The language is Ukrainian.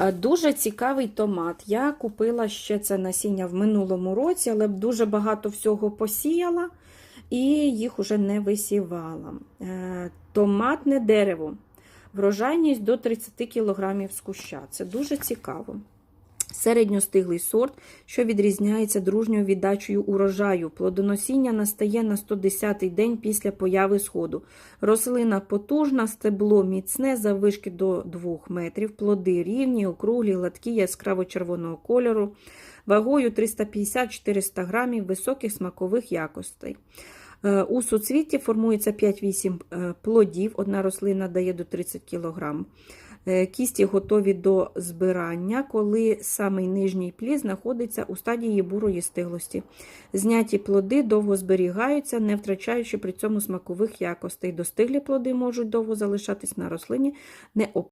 Дуже цікавий томат. Я купила ще це насіння в минулому році, але дуже багато всього посіяла і їх уже не висівала. Е, Томатне дерево. Врожайність до 30 кг з куща. Це дуже цікаво. Середньостиглий сорт, що відрізняється дружньою віддачею урожаю. Плодоносіння настає на 110-й день після появи сходу. Рослина потужна, стебло міцне, заввишки до 2 метрів, плоди рівні, округлі, гладкі, яскраво-червоного кольору, вагою 350-400 грамів, високих смакових якостей. Е, У суцвітті формується 5-8 е, плодів, одна рослина дає до 30 кг. Е, Кісті готові до збирання, коли самий нижній плід знаходиться у стадії бурої стиглості. Зняті плоди довго зберігаються, не втрачаючи при цьому смакових якостей. Достиглі плоди можуть довго залишатись на рослині, не